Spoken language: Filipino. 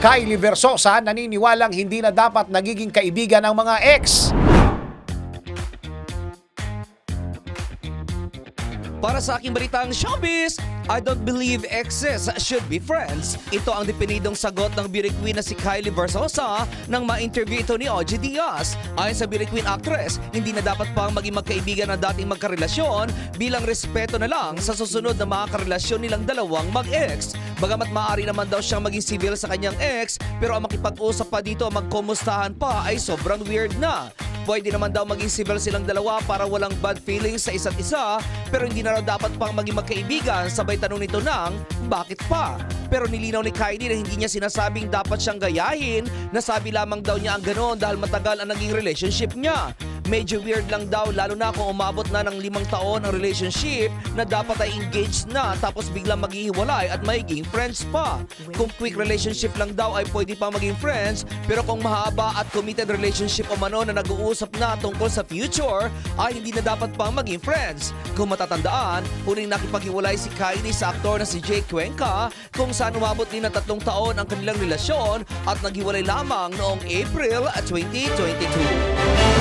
Kylie Versosa naniniwalang hindi na dapat nagiging kaibigan ang mga ex. Para sa aking balitang showbiz, I don't believe exes should be friends. Ito ang definidong sagot ng beauty queen na si Kylie Versosa nang ma-interview ito ni OG Diaz. Ayon sa beauty queen actress, hindi na dapat pang maging magkaibigan na dating magkarelasyon bilang respeto na lang sa susunod na mga karelasyon nilang dalawang mag-ex. Bagamat maaari naman daw siyang maging civil sa kanyang ex, pero ang makipag-usap pa dito magkumustahan pa ay sobrang weird na. Pwede naman daw maging civil silang dalawa para walang bad feelings sa isa't isa pero hindi na raw dapat pang maging magkaibigan sabay tanong nito ng bakit pa? Pero nilinaw ni Kylie na hindi niya sinasabing dapat siyang gayahin nasabi lamang daw niya ang ganoon dahil matagal ang naging relationship niya. Medyo weird lang daw lalo na kung umabot na ng limang taon ang relationship na dapat ay engaged na tapos biglang maghihiwalay at magiging friends pa. Kung quick relationship lang daw ay pwede pa maging friends pero kung mahaba at committed relationship o mano na nag-uusap na tungkol sa future ay hindi na dapat pang maging friends. Kung matatandaan, huling nakipaghiwalay si Kylie sa aktor na si Jake Cuenca kung saan umabot din ng tatlong taon ang kanilang relasyon at naghiwalay lamang noong April 2022.